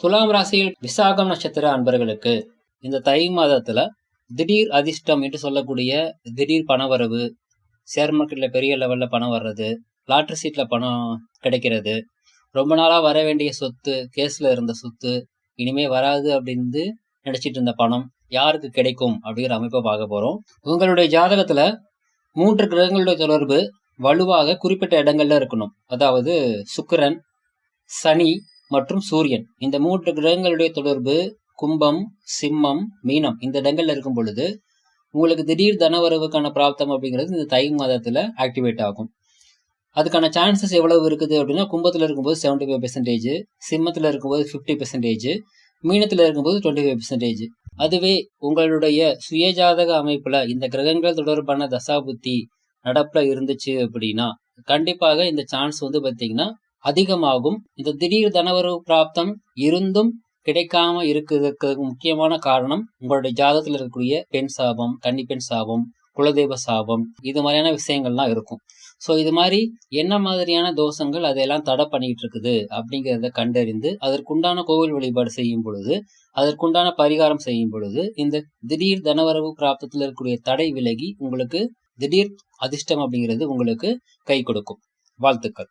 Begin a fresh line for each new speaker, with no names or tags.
துலாம் ராசியில் விசாகம் நட்சத்திர அன்பர்களுக்கு இந்த தை மாதத்துல திடீர் அதிர்ஷ்டம் என்று சொல்லக்கூடிய திடீர் பணவரவு ஷேர் மார்க்கெட்ல பெரிய லெவல்ல பணம் வர்றது லாட்ரி சீட்ல பணம் கிடைக்கிறது. ரொம்ப நாளா வர வேண்டிய சொத்து கேஸ்ல இருந்த சொத்து இனிமே வராது அப்படின்னு நினைச்சிட்டு இருந்த பணம் யாருக்கு கிடைக்கும் அப்படிங்கிற அமைப்பை பார்க்க போறோம். உங்களுடைய ஜாதகத்துல மூன்று கிரகங்களுடைய தொடர்பு வலுவாக குறிப்பிட்ட இடங்கள்ல இருக்கணும். அதாவது சுக்கிரன் சனி மற்றும் சூரியன். இந்த மூன்று கிரகங்களுடைய தொடர்பு கும்பம் சிம்மம் மீனம். இந்த இடங்கள்ல இருக்கும் பொழுது உங்களுக்கு திடீர் தனவரவுக்கான பிராப்தம் அப்படிங்கிறது இந்த தை மாதத்துல ஆக்டிவேட் ஆகும். அதுக்கான சான்சஸ் எவ்வளவு இருக்குது அப்படின்னா கும்பத்துல இருக்கும்போது செவன்டி ஃபைவ் பெர்சன்டேஜ் சிம்மத்துல இருக்கும்போது ஃபிஃப்டி பெர்சன்டேஜ் மீனத்துல இருக்கும்போது டுவெண்ட்டி ஃபைவ் பெர்சன்டேஜ் அதுவே உங்களுடைய சுயஜாதக அமைப்புல இந்த கிரகங்கள் தொடர்பான தசாபுத்தி நடப்புல இருந்துச்சு அப்படின்னா கண்டிப்பாக இந்த சான்ஸ் வந்து பாத்தீங்கன்னா அதிகமாகும். இந்த திடீர் தனவரவு பிராப்தம் இருந்தும் கிடைக்காம இருக்கிறதுக்கு முக்கியமான காரணம் உங்களுடைய ஜாதகத்தில் இருக்கக்கூடிய பெண் சாபம் கன்னிப்பெண் சாபம் குலதெய்வ சாபம் இது மாதிரியான விஷயங்கள்லாம் இருக்கும். ஸோ இது மாதிரி என்ன மாதிரியான தோஷங்கள் அதையெல்லாம் தடை பண்ணிட்டு இருக்குது அப்படிங்கிறத கண்டறிந்து அதற்குண்டான கோவில் வழிபாடு செய்யும் பொழுது அதற்குண்டான பரிகாரம் செய்யும் பொழுது இந்த திடீர் தனவரவு பிராப்தத்தில் இருக்கக்கூடிய தடை விலகி உங்களுக்கு திடீர் அதிர்ஷ்டம் அப்படிங்கிறது உங்களுக்கு கை கொடுக்கும். வாழ்த்துக்கள்.